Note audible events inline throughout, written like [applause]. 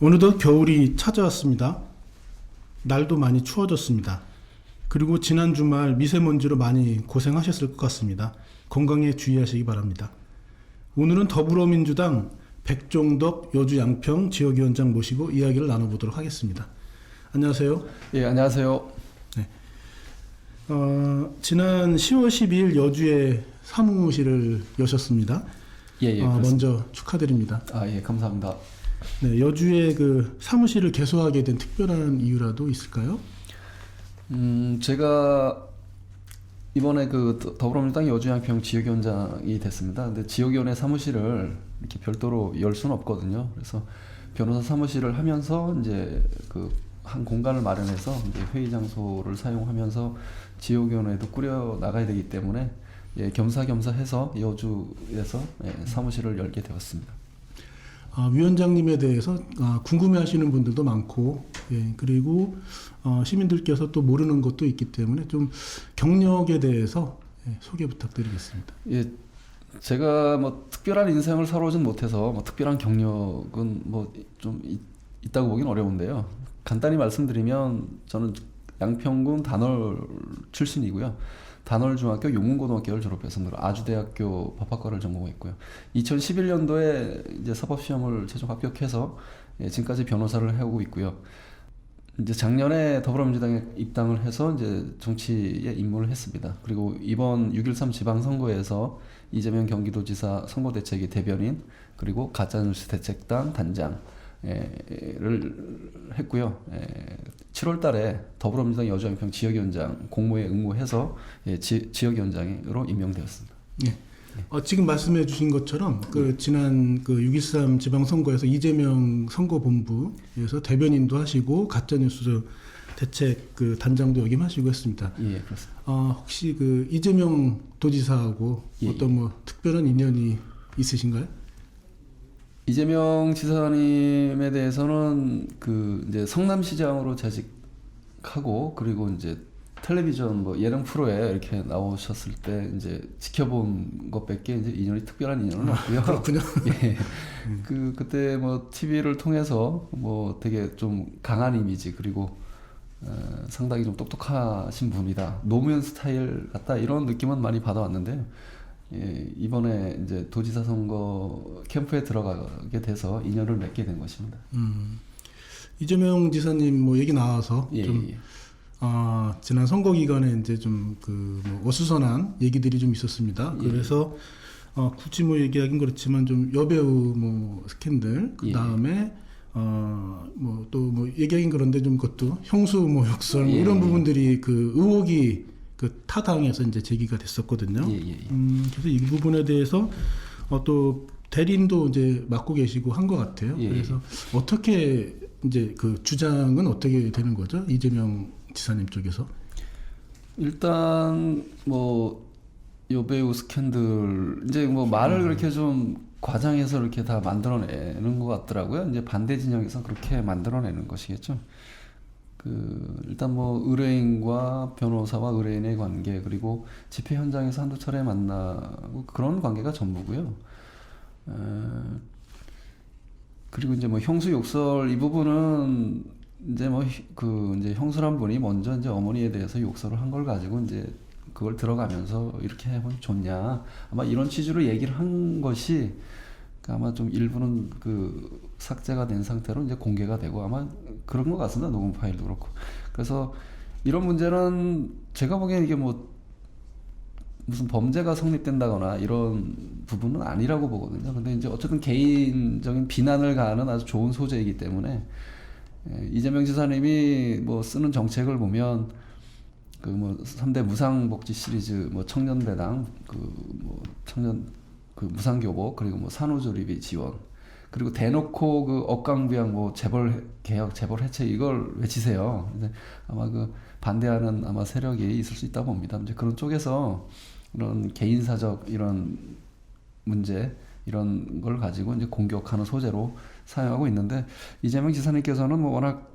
어느덧 겨울이 찾아왔습니다. 날도 많이 추워졌습니다. 그리고 지난 주말 미세먼지로 많이 고생하셨을 것 같습니다. 건강에 주의하시기 바랍니다. 오늘은 더불어민주당 백종덕 여주 양평 지역위원장 모시고 이야기를 나눠보도록 하겠습니다. 안녕하세요. 예, 안녕하세요. 어, 지난 10월 12일 여주에 사무실을 여셨습니다. 예, 예. 어. 먼저 축하드립니다. 아, 예, 감사합니다. 네, 여주에 그 사무실을 개소하게 된 특별한 이유라도 있을까요? 음, 제가 이번에 그 더- 더불어민주당 여주양평 지역위원장이 됐습니다. 근데 지역위원회 사무실을 이렇게 별도로 열 수는 없거든요. 그래서 변호사 사무실을 하면서 이제 그 한 공간을 마련해서 이제 회의 장소를 사용하면서 지역위원회도 꾸려 나가야 되기 때문에 예, 겸사겸사해서 여주에서 예, 사무실을 열게 되었습니다. 아, 위원장님에 대해서 아, 궁금해하시는 분들도 많고, 예, 그리고 어, 시민들께서 또 모르는 것도 있기 때문에 좀 경력에 대해서 예, 소개 부탁드리겠습니다. 예, 제가 뭐 특별한 인생을 살아오진 못해서 뭐 특별한 경력은 뭐 좀 있다고 보긴 어려운데요. 간단히 말씀드리면 저는 양평군 단월 출신이고요. 단월 중학교 용문고등학교를 졸업해서 아주대학교 법학과를 전공했고요. 2011년도에 이제 사법 시험을 최종 합격해서 예, 지금까지 변호사를 해오고 있고요. 이제 작년에 더불어민주당에 입당을 해서 이제 정치에 입문을 했습니다. 그리고 이번 6.13 지방선거에서 이재명 경기도지사 선거대책위 대변인 그리고 가짜뉴스 대책단 단장 을 했고요. 7월 달에 더불어민주당 여주양평 지역위원장 공모에 응모해서 예, 지, 지역위원장으로 임명되었습니다. 어, 지금 말씀해 주신 것처럼 그 지난 그 6.13 지방선거에서 이재명 선거본부에서 대변인도 하시고 가짜뉴스 대책 그 단장도 역임하시고 했습니다. 예, 그렇습니다. 아, 혹시 그 이재명 도지사하고 예, 어떤 뭐 특별한 인연이 있으신가요? 이재명 지사님에 대해서는 그 이제 성남시장으로 재직하고 그리고 이제 텔레비전 뭐 예능 프로에 이렇게 나오셨을 때 이제 지켜본 것밖에 이제 인연이 특별한 인연은 없고요. 그렇군요. [laughs] 예. 그 그때 뭐 TV를 통해서 뭐 되게 좀 강한 이미지 그리고 어, 상당히 좀 똑똑하신 분이다. 노무현 스타일 같다 이런 느낌은 많이 받아왔는데 예, 이번에 이제 도지사 선거 캠프에 들어가게 돼서 인연을 맺게 된 것입니다. 음, 이재명 지사님 뭐 얘기 나와서 예, 좀 예. 아, 지난 선거 기간에 이제 좀그 뭐 어수선한 얘기들이 좀 있었습니다. 예. 그래서 어, 굳이 뭐 얘기하긴 그렇지만 좀 여배우 뭐 스캔들 그 예. 다음에 어 뭐 또 뭐 얘기하긴 그런데 좀 그것도 형수 뭐 욕설 뭐 예. 이런 부분들이 그 의혹이 그 타당에서 이제 제기가 됐었거든요. 예, 예, 예. 음, 그래서 이 부분에 대해서 어, 또 대리인도 이제 맡고 계시고 한 것 같아요. 예, 그래서 어떻게 이제 그 주장은 어떻게 되는 거죠? 이재명 지사님 쪽에서? 일단 뭐 여배우 스캔들 이제 뭐 말을 그렇게 좀 과장해서 이렇게 다 만들어내는 것 같더라고요. 이제 반대 진영에서 그렇게 만들어내는 것이겠죠. 그 일단 뭐 의뢰인과 변호사와 의뢰인의 관계 그리고 집회 현장에서 한두 차례 만나고 그런 관계가 전부고요. 어, 그리고 이제 뭐 형수 욕설 이 부분은 이제 뭐 그 이제 형수란 분이 먼저 이제 어머니에 대해서 욕설을 한 걸 가지고 이제 그걸 들어가면서 이렇게 해보면 좋냐 아마 이런 취지로 얘기를 한 것이 그 아마 좀 일부는 그 삭제가 된 상태로 이제 공개가 되고 아마 그런 것 같습니다 녹음 파일도 그렇고 그래서 이런 문제는 제가 보기엔 이게 뭐 무슨 범죄가 성립된다거나 이런 부분은 아니라고 보거든요. 근데 이제 어쨌든 개인적인 비난을 가하는 아주 좋은 소재이기 때문에 예, 이재명 지사님이 뭐 쓰는 정책을 보면 그 뭐 3대 무상복지 시리즈 뭐 청년배당 그 뭐 청년 그 무상교복 그리고 뭐 산후조리비 지원 그리고 대놓고 그 억강부양 뭐 재벌 개혁 재벌 해체 이걸 외치세요. 근데 아마 그 반대하는 아마 세력이 있을 수 있다 봅니다. 이제 그런 쪽에서 이런 개인 사적 이런 문제 이런 걸 가지고 이제 공격하는 소재로 사용하고 있는데 이재명 지사님께서는 뭐 워낙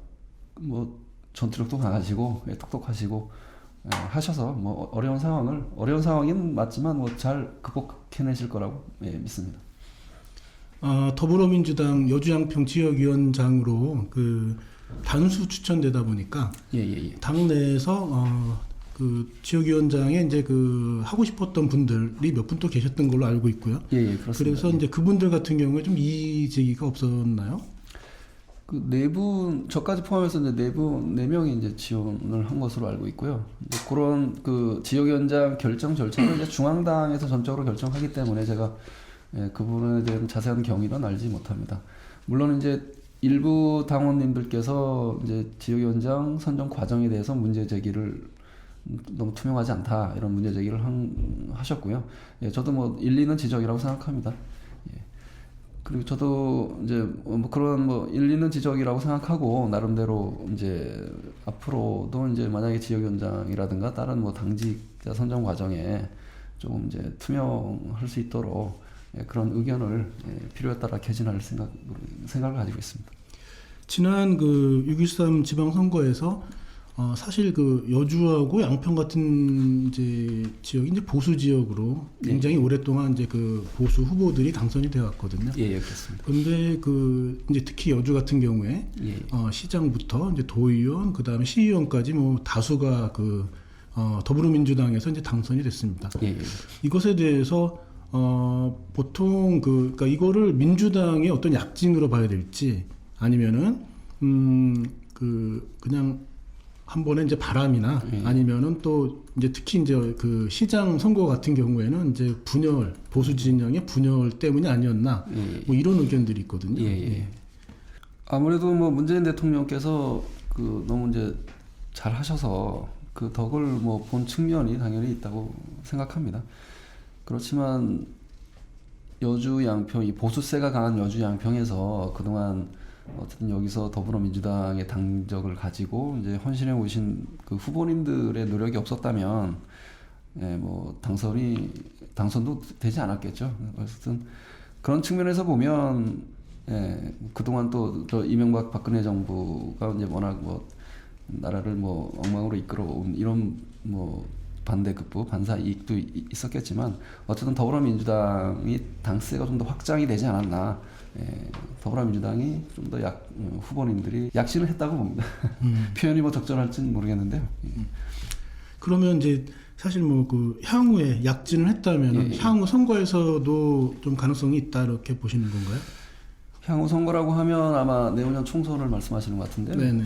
뭐 전투력도 강하시고 예, 똑똑하시고 예, 하셔서 뭐 어려운 상황을 어려운 상황인 맞지만 뭐 잘 극복해내실 거라고 예, 믿습니다. 어, 더불어민주당 여주양평 지역위원장으로 그 단수 추천되다 보니까 예예예. 당 내에서 어, 그 지역위원장에 이제 그 하고 싶었던 분들이 몇 분 또 계셨던 걸로 알고 있고요. 예예 그렇습니다. 그래서 이제 그분들 같은 경우에 좀 이의제기가 없었나요? 그 내부 저까지 포함해서 이제 내부 네 명이 이제 지원을 한 것으로 알고 있고요. 그런 그 지역위원장 결정 절차를 이제 중앙당에서 전적으로 결정하기 때문에 제가 예, 그 부분에 대한 자세한 경위는 알지 못합니다. 물론 이제 일부 당원님들께서 이제 지역위원장 선정 과정에 대해서 문제 제기를 너무 투명하지 않다 이런 문제 제기를 한, 하셨고요. 예, 저도 뭐 일리는 지적이라고 생각합니다. 예. 그리고 저도 이제 뭐 그런 뭐 일리 는 지적이라고 생각하고 나름대로 이제 앞으로도 이제 만약에 지역위원장이라든가 다른 뭐 당직자 선정 과정에 조금 이제 투명할 수 있도록 예, 그런 의견을 예, 필요에 따라 개진할 생각 생각을 가지고 있습니다. 지난 그 6.13 지방선거에서 어, 사실 그 여주하고 양평 같은 이제 지역이 이제 보수 지역으로 굉장히 오랫동안 이제 그 보수 후보들이 당선이 되어 왔거든요. 예, 예 그렇습니다. 근데 그 이제 특히 여주 같은 경우에 예, 어, 시장부터 이제 도의원 그다음에 시의원까지 뭐 다수가 그 어, 더불어민주당에서 이제 당선이 됐습니다. 예, 예. 이것에 대해서 어, 보통 그 그러니까 이거를 민주당의 어떤 약진으로 봐야 될지 아니면은 음 그 그냥 한 번에 이제 바람이나 예. 아니면은 또 이제 특히 이제 그 시장 선거 같은 경우에는 이제 분열 보수 진영의 분열 때문이 아니었나 예, 뭐 이런 의견들이 있거든요. 예, 예. 아무래도 뭐 문재인 대통령께서 그 너무 이제 잘 하셔서 그 덕을 뭐 본 측면이 당연히 있다고 생각합니다. 그렇지만 여주 양평 이 보수세가 강한 여주 양평에서 그동안 어쨌든 여기서 더불어민주당의 당적을 가지고 이제 헌신해 오신 그 후보님들의 노력이 없었다면 예, 뭐 당선이 당선도 되지 않았겠죠. 어쨌든 그런 측면에서 보면 예, 그동안 또 저 이명박 박근혜 정부가 이제 워낙 뭐 나라를 뭐 엉망으로 이끌어온 이런 뭐 반대급부 반사 이익도 이- 있었겠지만 어쨌든 더불어민주당이 당세가 좀 더 확장이 되지 않았나 예, 더불어민주당이 좀 더 약 후보님들이 약진을 했다고 봅니다. [laughs] 음. 표현이 뭐 적절할지는 모르겠는데요. 예. 그러면 이제 사실 뭐 그 향후에 약진을 했다면 예, 예. 향후 선거에서도 좀 가능성이 있다 이렇게 보시는 건가요? 향후 선거라고 하면 아마 내후년 총선을 말씀하시는 것 같은데 네네.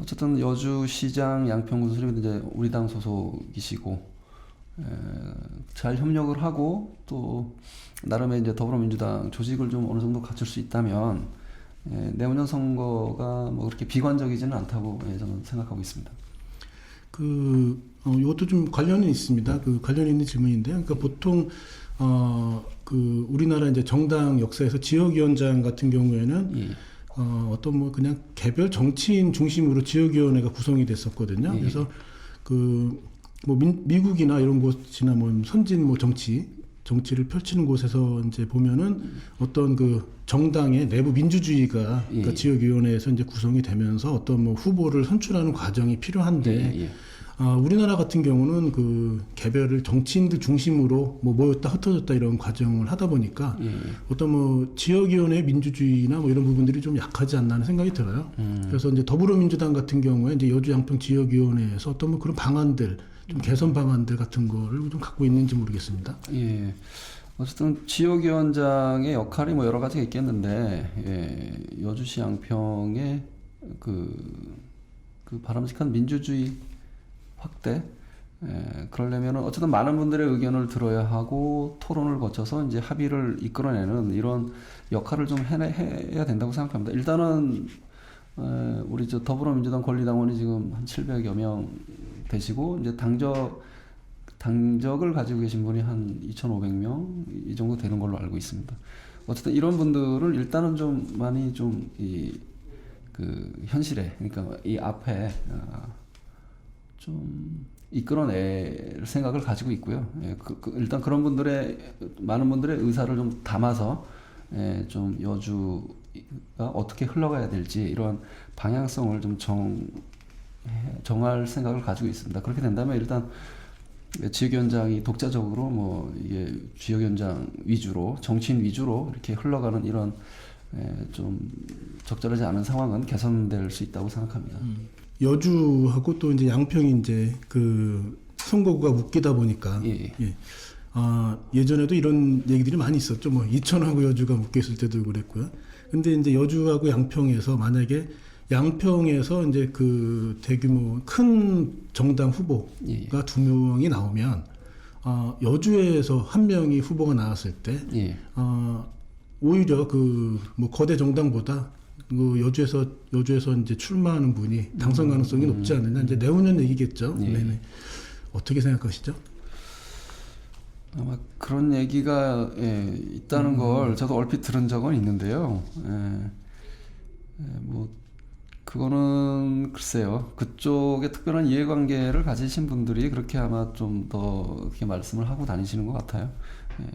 어쨌든 여주시장 양평군 수립은 이제 우리 당 소속이시고 에, 잘 협력을 하고 또 나름의 이제 더불어민주당 조직을 좀 어느 정도 갖출 수 있다면 에, 내후년 선거가 뭐 그렇게 비관적이지는 않다고 예, 저는 생각하고 있습니다. 그 어, 이것도 좀 관련이 있습니다. 그 관련 있는 질문인데요. 그러니까 보통 어, 그 우리나라 이제 정당 역사에서 지역위원장 같은 경우에는 예. 어, 어떤 뭐 그냥 개별 정치인 중심으로 지역위원회가 구성이 됐었거든요. 예. 그래서 그 뭐 미 국이나 이런 곳이나 뭐 선진 뭐 정치 정치를 펼치는 곳에서 이제 보면은 어떤 그 정당의 내부 민주주의가 예. 그러니까 지역위원회에서 이제 구성이 되면서 어떤 뭐 후보를 선출하는 과정이 필요한데 예, 예. 아, 우리나라 같은 경우는 그 개별을 정치인들 중심으로 뭐 모였다 흩어졌다 이런 과정을 하다 보니까 예, 예. 어떤 뭐 지역위원회 민주주의나 뭐 이런 부분들이 좀 약하지 않나 하는 생각이 들어요. 음. 그래서 이제 더불어민주당 같은 경우에 이제 여주 양평 지역위원회에서 어떤 뭐 그런 방안들 좀 개선 방안들 같은 거를 좀 갖고 있는지 모르겠습니다. 예. 어쨌든 지역위원장의 역할이 뭐 여러 가지가 있겠는데 예, 여주시 양평의 그, 그 바람직한 민주주의 확대 예, 그러려면은 어쨌든 많은 분들의 의견을 들어야 하고 토론을 거쳐서 이제 합의를 이끌어내는 이런 역할을 좀 해내, 해야 된다고 생각합니다. 일단은 에, 우리 저 더불어민주당 권리당원이 지금 한 700여 명 되시고 이제 당적 당적을 가지고 계신 분이 한 2,500명 이 정도 되는 걸로 알고 있습니다. 어쨌든 이런 분들을 일단은 좀 많이 좀 이 그 현실에 그러니까 이 앞에 아, 좀 이끌어낼 생각을 가지고 있고요. 예, 그, 그 일단 그런 분들의 많은 분들의 의사를 좀 담아서 예, 좀 여주가 어떻게 흘러가야 될지 이런 방향성을 좀 정, 해- 정할 생각을 가지고 있습니다. 그렇게 된다면 일단 지역 연장이 독자적으로 뭐 이게 지역 연장 위주로 정치인 위주로 이렇게 흘러가는 이런 에, 좀 적절하지 않은 상황은 개선될 수 있다고 생각합니다. 여주하고 또 이제 양평이 이제 그 선거구가 묶이다 보니까 예. 예. 아, 예전에도 이런 얘기들이 많이 있었죠. 뭐 이천하고 여주가 묶여 있을 때도 그랬고요. 근데 이제 여주하고 양평에서 만약에 양평에서 이제 그 대규모 큰 정당 후보가 예. 두 명이 나오면 아, 여주에서 한 명이 후보가 나왔을 때 예. 아, 오히려 그 뭐 거대 정당보다 그 여주에서 여주에서 이제 출마하는 분이 당선 가능성이 높지 않느냐 이제 내후년 얘기겠죠. 예. 네네. 어떻게 생각하시죠? 아마 그런 얘기가 예, 있다는 걸 저도 얼핏 들은 적은 있는데요. 예, 예, 뭐 그거는 글쎄요. 그쪽에 특별한 이해관계를 가지신 분들이 그렇게 아마 좀 더 그렇게 말씀을 하고 다니시는 것 같아요. 예.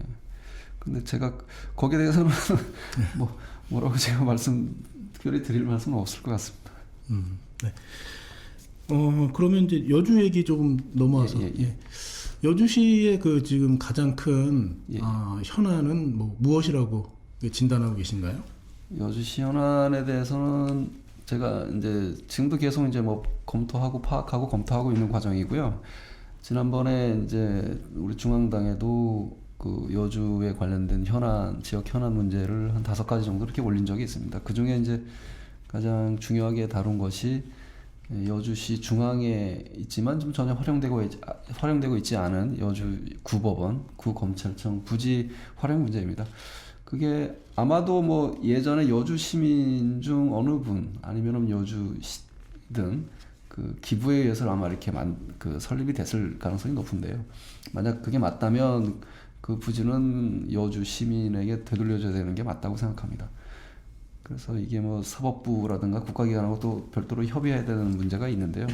근데 제가 거기에 대해서는 [laughs] 뭐 뭐라고 제가 말씀 특별히 드릴 말씀은 없을 것 같습니다. 음, 네. 어 그러면 이제 여주 얘기 조금 넘어와서 예, 예, 예. 여주시의 그 지금 가장 큰 예. 아, 현안은 뭐 무엇이라고 진단하고 계신가요? 여주시 현안에 대해서는 제가 이제 지금도 계속 이제 뭐 검토하고 파악하고 검토하고 있는 과정이고요. 지난번에 이제 우리 중앙당에도 그 여주에 관련된 현안, 지역 현안 문제를 한 다섯 가지 정도 이렇게 올린 적이 있습니다. 그 중에 이제 가장 중요하게 다룬 것이 여주시 중앙에 있지만 좀 전혀 활용되고 있, 아, 활용되고 있지 않은 여주 구법원, 구검찰청 부지 활용 문제입니다. 그게 아마도 뭐 예전에 여주 시민 중 어느 분 아니면은 여주시든 그 기부에 의해서 아마 이렇게 만, 그 설립이 됐을 가능성이 높은데요. 만약 그게 맞다면 그 부지는 여주 시민에게 되돌려줘야 되는 게 맞다고 생각합니다. 그래서 이게 뭐 사법부라든가 국가기관하고 또 별도로 협의해야 되는 문제가 있는데요.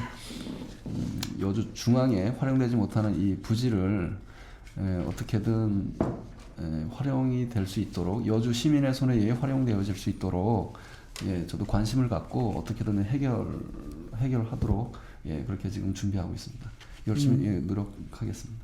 음, 여주 중앙에 활용되지 못하는 이 부지를 에, 어떻게든 에, 활용이 될 수 있도록 여주 시민의 손에 의해 활용되어질 수 있도록 예, 저도 관심을 갖고 어떻게든 해결 해결하도록 예, 그렇게 지금 준비하고 있습니다. 열심히 예, 노력하겠습니다.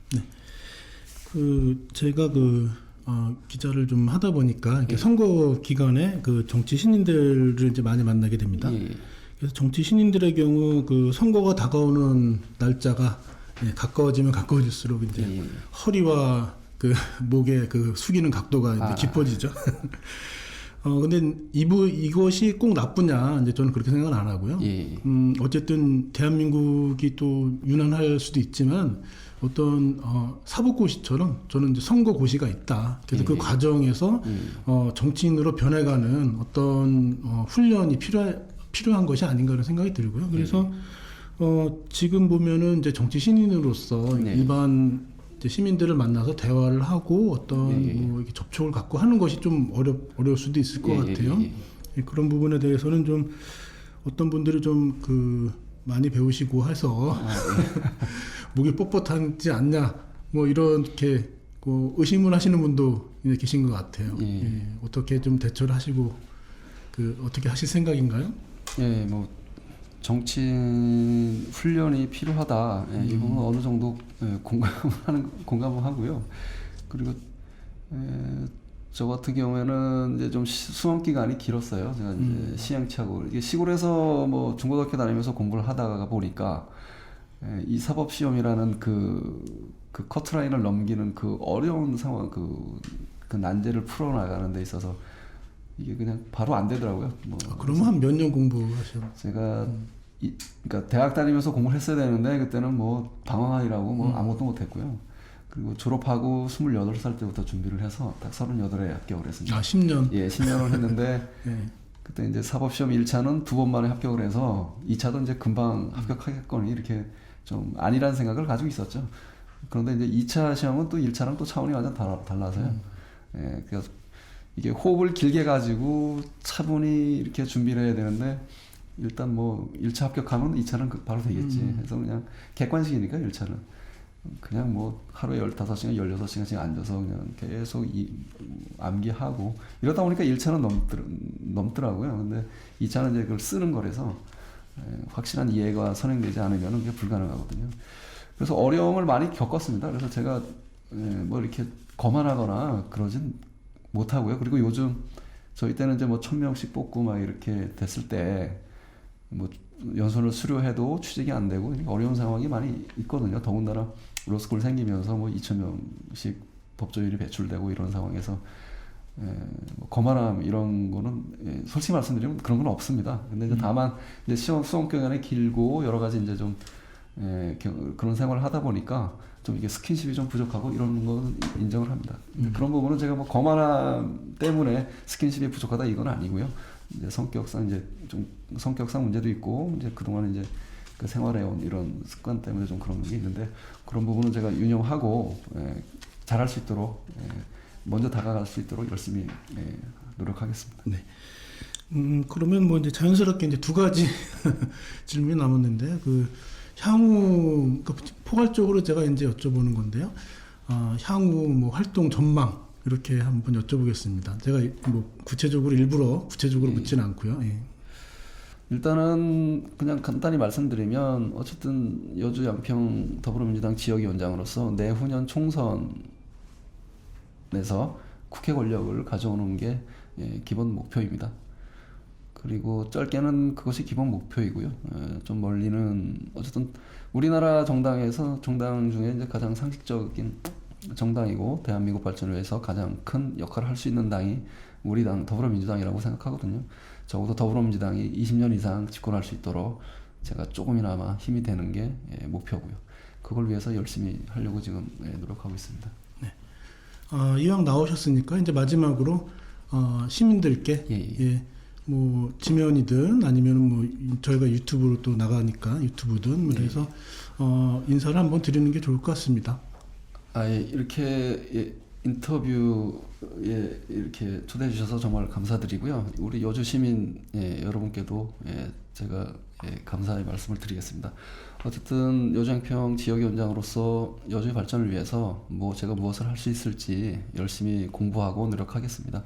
그 제가 그 어, 기자를 좀 하다 보니까 예. 선거 기간에 그 정치 신인들을 이제 많이 만나게 됩니다. 예, 그래서 정치 신인들의 경우 그 선거가 다가오는 날짜가 예, 가까워지면 가까워질수록 이제 예, 예. 허리와 그 목의 그 숙이는 각도가 아. 깊어지죠. [laughs] 어 근데 이부 이것이 꼭 나쁘냐 이제 저는 그렇게 생각은 안 하고요. 예, 음 어쨌든 대한민국이 또 유난할 수도 있지만 어떤 어 사법고시처럼 저는 이제 선거고시가 있다. 그래서 예, 그 예. 과정에서 예. 어 정치인으로 변해가는 어떤 어 훈련이 필요 필요한 것이 아닌가라는 생각이 들고요. 그래서 어 지금 보면은 이제 정치 신인으로서 네. 일반 시민들을 만나서 대화를 하고 어떤 예, 예. 뭐 이렇게 접촉을 갖고 하는 것이 좀 어렵 어려울 수도 있을 것 예, 예, 같아요. 예, 예. 예, 그런 부분에 대해서는 좀 어떤 분들이 좀 그 많이 배우시고 해서 아, 예. [laughs] 목이 뻣뻣하지 않냐 뭐 이렇게 그 의심을 하시는 분도 계신 것 같아요. 예. 예, 어떻게 좀 대처를 하시고 그 어떻게 하실 생각인가요? 예, 뭐 정치 훈련이 필요하다. 예, 이 음. 부분 어느 정도 예, 공감하는 [laughs] 공감을 하고요. 그리고 예, 저 같은 경우에는 이제 좀 시- 수험 기간이 길었어요. 제가 이제 음. 시행착오 이게 시골에서 뭐 중고등학교 다니면서 공부를 하다가 보니까 예, 이 사법 시험이라는 그, 그 커트라인을 넘기는 그 어려운 상황, 그, 그 난제를 풀어나가는 데 있어서 이게 그냥 바로 안 되더라고요. 뭐 아, 그러면 한 몇 년 공부하셨? 제가 이, 그러니까 대학 다니면서 공부를 했어야 되는데 그때는 뭐 방황하느라고 뭐 음. 아무것도 못했고요. 그리고 졸업하고 28살 때부터 준비를 해서 딱 38에 합격을 했습니다. 아 10년. 예, 10년을 했는데 예. [laughs] 그때 이제 사법시험 1차는 두 번 만에 합격을 해서 2차도 이제 금방 합격하겠거니 이렇게 좀 아니라는 생각을 가지고 있었죠. 그런데 이제 2차 시험은 또 1차랑 또 차원이 완전 달라, 달라서요. 예, 그래서 이게 호흡을 길게 가지고 차분히 이렇게 준비를 해야 되는데 일단 뭐 1차 합격하면 2차는 그 바로 되겠지. 음. 그래서 그냥 객관식이니까 1차는. 그냥 뭐 하루에 15시간, 16시간씩 앉아서 그냥 계속 이, 암기하고 이러다 보니까 1차는 넘더, 넘더라고요. 근데 2차는 이제 그걸 쓰는 거라서 에, 확실한 이해가 선행되지 않으면 그게 불가능하거든요. 그래서 어려움을 많이 겪었습니다. 그래서 제가 예, 뭐 이렇게 거만하거나 그러진 못하고요. 그리고 요즘 저희 때는 이제 뭐 천 명씩 뽑고 막 이렇게 됐을 때 뭐 연수를 수료해도 취직이 안 되고 어려운 상황이 많이 있거든요. 더군다나 로스쿨 생기면서 뭐 2천 명씩 법조인이 배출되고 이런 상황에서 예, 뭐 거만함 이런 거는 예, 솔직히 말씀드리면 그런 건 없습니다. 근데 이제 다만 이제 시험 수험 기간이 길고 여러 가지 이제 좀 예, 겨- 그런 생활을 하다 보니까 좀 이게 스킨십이 좀 부족하고 이런 거는 인정을 합니다. 근데 그런 부분은 제가 뭐 거만함 때문에 스킨십이 부족하다 이건 아니고요. 이제 성격상 이제 좀 성격상 문제도 있고 이제 그동안 이제 그 생활해온 이런 습관 때문에 좀 그런 게 있는데 그런 부분은 제가 유념하고 예, 잘할 수 있도록 예, 먼저 다가갈 수 있도록 열심히 예, 노력하겠습니다. 음, 그러면 뭐 이제 자연스럽게 이제 두 가지 [laughs] 질문이 남았는데 그 향후 그 포괄적으로 제가 이제 여쭤보는 건데요. 어, 향후 뭐 활동 전망 이렇게 한번 여쭤보겠습니다. 제가 뭐 구체적으로 일부러 구체적으로 묻지는 않고요. 예. 일단은 그냥 간단히 말씀드리면 어쨌든 여주 양평 더불어민주당 지역위원장으로서 내후년 총선에서 국회 권력을 가져오는 게 예, 기본 목표입니다. 그리고 짧게는 그것이 기본 목표이고요. 예, 좀 멀리는 어쨌든 우리나라 정당에서 정당 중에 이제 가장 상식적인 정당이고 대한민국 발전을 위해서 가장 큰 역할을 할 수 있는 당이 우리 당 더불어민주당이라고 생각하거든요. 적어도 더불어민주당이 20년 이상 집권할 수 있도록 제가 조금이나마 힘이 되는 게 예, 목표고요. 그걸 위해서 열심히 하려고 지금 예, 노력하고 있습니다. 어, 이왕 나오셨으니까 이제 마지막으로 어, 시민들께 예, 예. 예, 뭐 지면이든 아니면 뭐 저희가 유튜브로 또 나가니까 유튜브든 뭐 그래서 어, 인사를 한번 드리는 게 좋을 것 같습니다. 아, 예, 이렇게 예, 인터뷰에 이렇게 초대해 주셔서 정말 감사드리고요. 우리 여주 시민 예, 여러분께도 예, 제가 예, 감사의 말씀을 드리겠습니다. 어쨌든 여주양평 지역위원장으로서 여주의 발전을 위해서 뭐 제가 무엇을 할 수 있을지 열심히 공부하고 노력하겠습니다.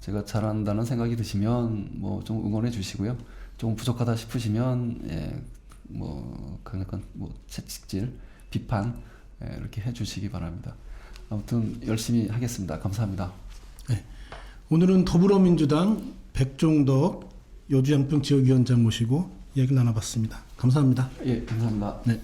제가 잘한다는 생각이 드시면 뭐 좀 응원해 주시고요. 좀 부족하다 싶으시면 예, 뭐 강력한 뭐 채찍질, 비판 예, 이렇게 해주시기 바랍니다. 아무튼 열심히 하겠습니다. 감사합니다. 오늘은 더불어민주당 백종덕 여주양평 지역위원장 모시고 이야기를 나눠봤습니다. 감사합니다. 예, 감사합니다. 네.